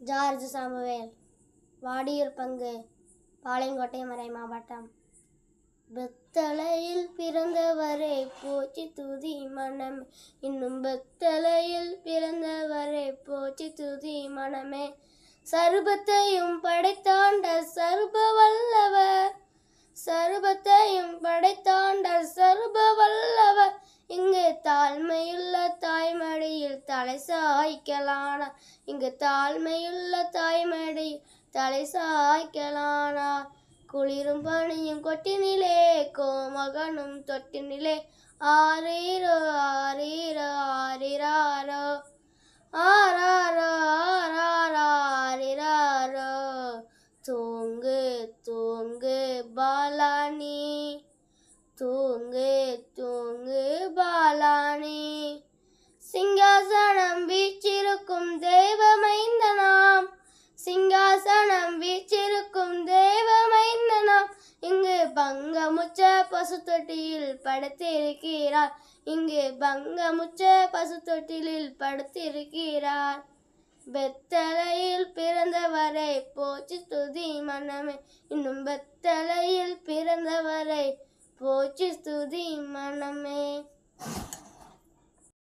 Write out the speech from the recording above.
George Samuel Vadiyur பங்கு பாளையங்கோட்டை மறை மாவட்டம். பெத்தலையில் பிறந்தவரே போச்சி துதி மனம். இன்னும் பெத்தலையில் பிறந்தவரே போச்சி துதி மனமே. சருபத்தையும் படைத்தாண்ட சருப வல்லவர் சருபத்தையும் படைத்தாண்ட சருப வல்லவர் தலை சாய்க்கலானார் இங்கு தாழ்மையுள்ள தாய்மடி தலை சாய்க்கலானார் குளிரும் பணியும் கொட்டினிலே கோமகனும் தொட்டினிலே. ஆரீரோ ஆரீரோ ஆரிராரோ. ஆராரோ ஆராராரிராரோ தூங்கு தூங்கு பாலானி. தூங்கு தூங்கு பசு தொட்டியில் படுத்திருக்கிறார் இங்கு பங்கமுச்ச பசு தொட்டிலில் படுத்திருக்கிறார் பெத்தலையில் பிறந்தவரை போச்சு துதி மனமே இன்னும் பெத்தலையில் பிறந்தவரை போச்சு துதி மனமே